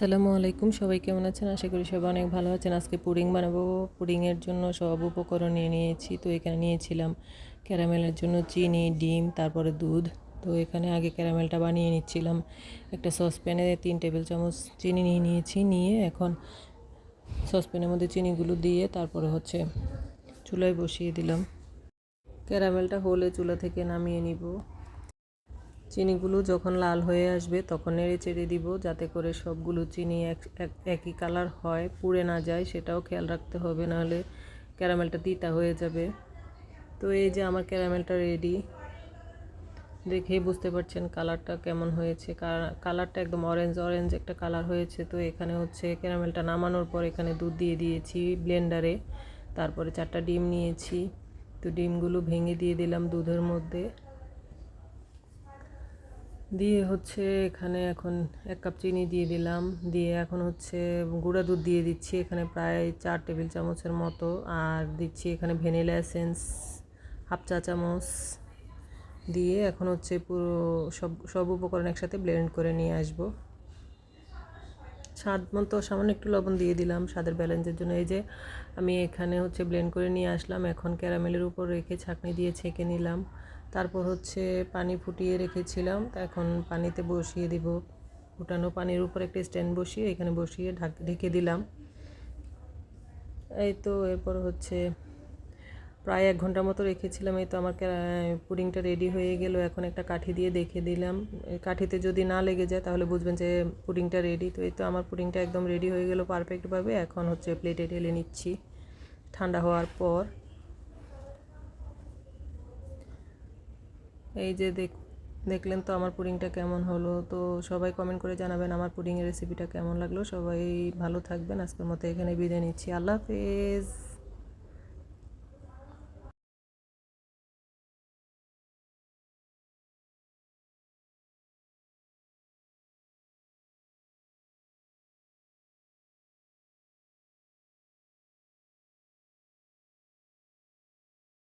আসসালামু আলাইকুম। সবাই কেমন আছেন? আশা করি সবাই অনেক ভালো আছেন। আজকে পুডিং বানাবো। পুডিংয়ের জন্য সব উপকরণ নিয়ে নিয়েছি। তো এখানে নিয়েছিলাম ক্যারামেলের জন্য চিনি, ডিম, তারপরে দুধ। তো এখানে আগে ক্যারামেলটা বানিয়ে নিচ্ছিলাম। একটা সসপ্যানে তিন টেবিল চামচ চিনি নিয়ে নিয়েছি। নিয়ে এখন সসপ্যানের মধ্যে চিনিগুলো দিয়ে তারপরে হচ্ছে চুলায় বসিয়ে দিলাম। ক্যারামেলটা হলে চুলা থেকে নামিয়ে নিব। চিনিগুলো যখন লাল হয়ে আসবে তখন নেড়ে চেড়ে দিব, যাতে করে সবগুলো চিনি এক এক- একই কালার হয়। পুড়ে না যায়, সেটাও খেয়াল রাখতে হবে, নাহলে ক্যারামেলটা তিতা হয়ে যাবে। তো এই যে আমার ক্যারামেলটা রেডি দেখেই বুঝতে পারছেন কালারটা কেমন হয়েছে। কালারটা একদম অরেঞ্জ অরেঞ্জ একটা কালার হয়েছে। তো এখানে হচ্ছে ক্যারামেলটা নামানোর পর এখানে দুধ দিয়ে দিয়েছি ব্লেন্ডারে তারপরে চারটা ডিম নিয়েছি। তো ডিমগুলো ভেঙে দিয়ে দিলাম দুধের মধ্যে। দিয়ে হচ্ছে এখানে এখন এক কাপ চিনি দিয়ে দিলাম। দিয়ে এখন হচ্ছে গুঁড়া দুধ দিয়ে দিচ্ছি এখানে প্রায় চার টেবিল চামচের মতো। আর দিচ্ছি এখানে ভ্যানিলা এসেন্স হাফ চা চামচ। দিয়ে এখন হচ্ছে পুরো সব সব উপকরণ একসাথে ব্লেন্ড করে নিয়ে আসব। স্বাদ মতো সামান্য একটু লবণ দিয়ে দিলাম স্বাদের ব্যালেন্সের জন্য। এই যে আমি এখানে হচ্ছে ব্লেন্ড করে নিয়ে আসলাম। এখন ক্যারামেলের উপর রেখে ছাঁকনি দিয়ে ছেঁকে নিলাম। তারপর হচ্ছে পানি ফুটিয়ে রেখেছিলাম এখন পানিতে বসিয়ে দিব। ফুটানো পানির উপর একটা স্ট্যান্ড বসিয়ে এখানে বসিয়ে ঢাক ঢেকে দিলাম। এই তো এরপর হচ্ছে প্রায় এক ঘণ্টার মতো রেখেছিলাম, এই তো আমার পুডিংটা রেডি হয়ে গেল। এখন একটা কাঠি দিয়ে দেখে দিলাম। কাঠিতে যদি না লেগে যায় তাহলে বুঝবেন যে পুডিংটা রেডি। তো এই তো আমার পুডিংটা একদম রেডি হয়ে গেল পারফেক্টভাবে। এখন হচ্ছে প্লেটে ঢেলে নিচ্ছি। ঠান্ডা হওয়ার পর এই যে দেখ, দেখলেন তো আমার পুডিংটা কেমন হলো, তো সবাই কমেন্ট করে জানাবেন আমার পুডিংয়ের রেসিপিটা কেমন লাগল। সবাই ভালো থাকবেন, আজকের মতো এখানে বিদায় নিচ্ছি। আল্লাহ হাফেজ।